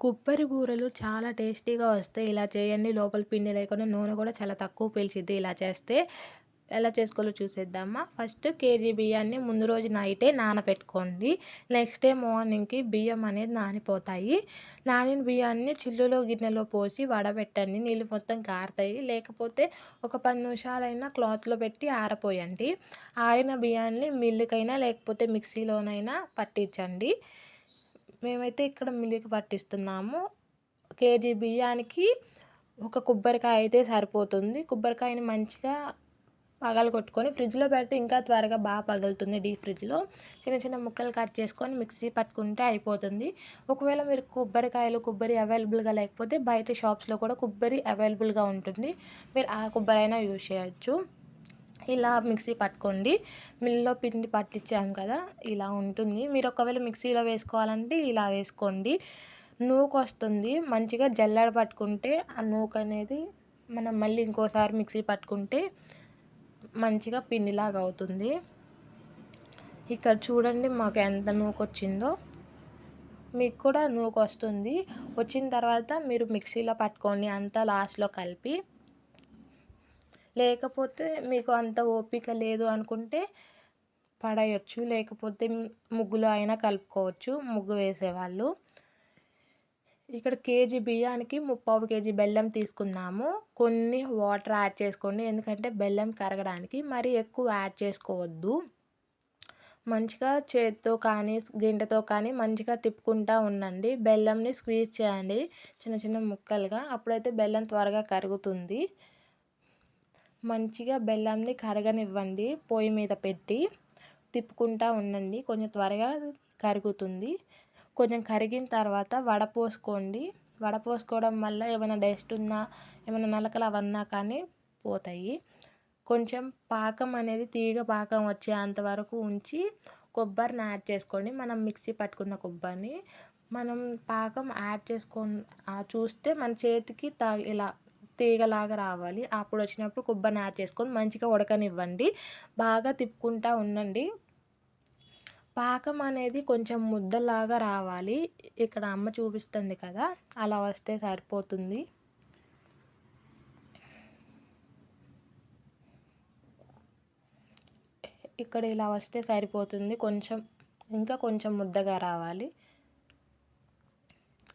కొబ్బరి బూరలు చాలా టేస్టీగా వస్తాయి. ఇలా చేయండి. లోపల పిండి లేకుండా నూనె కూడా చాలా తక్కువ పీల్చిద్ది ఇలా చేస్తే. ఎలా చేసుకోవాలో చూసేద్దామా? ఫస్ట్ కేజీ బియ్యాన్ని ముందు రోజు నైటే నానబెట్టుకోండి. నెక్స్ట్ డే మార్నింగ్కి బియ్యం అనేది నానిపోతాయి. నానిన బియ్యాన్ని చిల్లులో గిన్నెలో పోసి వడబెట్టండి. నీళ్ళు మొత్తం కారుతాయి. లేకపోతే ఒక పది నిమిషాలైనా క్లాత్లో పెట్టి ఆరపోయండి. ఆరిన బియ్యాన్ని మిల్లుకైనా లేకపోతే మిక్సీలోనైనా పట్టించండి. మేమైతే ఇక్కడ మిల్లుకి పట్టిస్తున్నాము. కేజీ బియ్యానికి ఒక కొబ్బరికాయ అయితే సరిపోతుంది. కొబ్బరికాయని మంచిగా పగలు కొట్టుకొని ఫ్రిడ్జ్లో పెడితే ఇంకా త్వరగా బాగా పగులుతుంది డీప్ ఫ్రిడ్జ్లో. చిన్న చిన్న ముక్కలు కట్ చేసుకొని మిక్సీ పట్టుకుంటే అయిపోతుంది. ఒకవేళ మీరు కొబ్బరికాయలు కొబ్బరి అవైలబుల్గా లేకపోతే బయట షాప్స్లో కూడా కొబ్బరి అవైలబుల్గా ఉంటుంది. మీరు ఆ కొబ్బరి అయినా యూజ్ చేయొచ్చు. ఇలా మిక్సీ పట్టుకోండి. మిల్లో పిండి పట్టించాము కదా ఇలా ఉంటుంది. మీరు ఒకవేళ మిక్సీలో వేసుకోవాలంటే ఇలా వేసుకోండి. నూకు వస్తుంది. మంచిగా జల్లడ పట్టుకుంటే ఆ నూకు అనేది మనం మళ్ళీ ఇంకోసారి మిక్సీ పట్టుకుంటే మంచిగా పిండిలాగా అవుతుంది. ఇక్కడ చూడండి మాకు ఎంత నూకు వచ్చిందో. మీకు కూడా నూకు వస్తుంది. వచ్చిన తర్వాత మీరు మిక్సీలో పట్టుకోండి అంతా లాస్ట్లో కలిపి. లేకపోతే మీకు అంత ఓపిక లేదు అనుకుంటే పడేయచ్చు. లేకపోతే ముగ్గులో అయినా కలుపుకోవచ్చు. ముగ్గు వేసేవాళ్ళు. ఇక్కడ కేజీ బియ్యానికి ముప్పావు కేజీ బెల్లం తీసుకున్నాము కొన్ని వాటర్ యాడ్ చేసుకోండి. ఎందుకంటే బెల్లం కరగడానికి మరి ఎక్కువ యాడ్ చేసుకోవద్దు. మంచిగా చేతితో కానీ గింటతో కానీ మంచిగా తిప్పుకుంటూ ఉండండి. బెల్లంని స్క్వీజ్ చేయండి. చిన్న చిన్న ముక్కలుగా. అప్పుడైతే బెల్లం త్వరగా కరుగుతుంది. మంచిగా బెల్లంని కరగనివ్వండి పొయ్యి మీద పెట్టి తిప్పుకుంటూ ఉండండి. కొంచెం త్వరగా కరుగుతుంది. కొంచెం కరిగిన తర్వాత వడపోసుకోండి వడపోసుకోవడం వల్ల ఏమైనా డస్ట్ ఉన్నా ఏమైనా నలకలు అవన్నా కానీ పోతాయి. కొంచెం పాకం అనేది తీగ పాకం వచ్చేంత వరకు ఉంచి కొబ్బరిని యాడ్ చేసుకోండి. మనం మిక్సీ పట్టుకున్న కొబ్బరిని. మనం పాకం యాడ్ చేసుకొని చూస్తే మన చేతికి తా ఇలా తీగలాగా రావాలి. అప్పుడు వచ్చినప్పుడు కొబ్బరిని యాడ్ చేసుకొని మంచిగా ఉడకనివ్వండి. బాగా తిప్పుకుంటా ఉండండి. పాకం అనేది కొంచెం ముద్దలాగా రావాలి. ఇక్కడ అమ్మ చూపిస్తుంది కదా అలా వస్తే సరిపోతుంది. ఇక్కడ ఇలా వస్తే సరిపోతుంది. కొంచెం ఇంకా కొంచెం ముద్దగా రావాలి.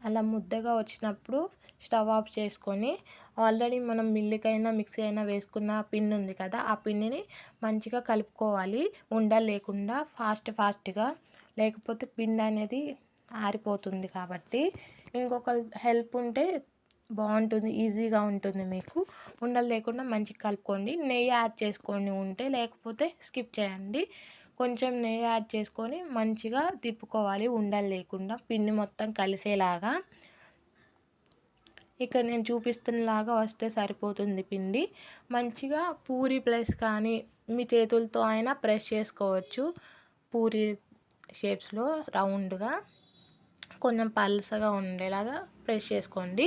అలా ముద్దగా వచ్చినప్పుడు స్టవ్ ఆఫ్ చేసుకొని ఆల్రెడీ మనం మిల్లికైనా మిక్సీ అయినా వేసుకున్న పిండి ఉంది కదా ఆ పిండిని మంచిగా కలుపుకోవాలి. ఉండలు లేకుండా ఫాస్ట్ ఫాస్ట్గా. లేకపోతే పిండి అనేది ఆరిపోతుంది కాబట్టి. ఇంకొక హెల్ప్ ఉంటే బాగుంటుంది ఈజీగా ఉంటుంది మీకు. ఉండలు లేకుండా మంచిగా కలుపుకోండి. నెయ్యి యాడ్ చేసుకోండి ఉంటే లేకపోతే స్కిప్ చేయండి. కొంచెం నెయ్యి యాడ్ చేసుకొని మంచిగా తిప్పుకోవాలి ఉండలు లేకుండా. పిండి మొత్తం కలిసేలాగా. ఇక్కడ నేను చూపిస్తున్నలాగా వస్తే సరిపోతుంది పిండి. మంచిగా పూరి ప్లస్ కానీ మీ చేతులతో అయినా ప్రెస్ చేసుకోవచ్చు. పూరి షేప్స్లో రౌండ్గా. కొంచెం పల్సగా ఉండేలాగా ప్రెస్ చేసుకోండి.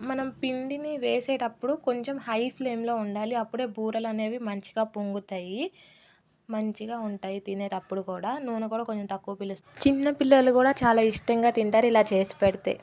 మనం పిండిని వేసేటప్పుడు కొంచెం హై ఫ్లేమ్లో ఉండాలి. అప్పుడే బూరెలు అనేవి మంచిగా పొంగుతాయి. మంచిగా ఉంటాయి తినేటప్పుడు కూడా. నూనె కూడా కొంచెం తక్కువ పిలుస్తుంది చిన్న పిల్లలు కూడా చాలా ఇష్టంగా తింటారు ఇలా చేసి పెడితే.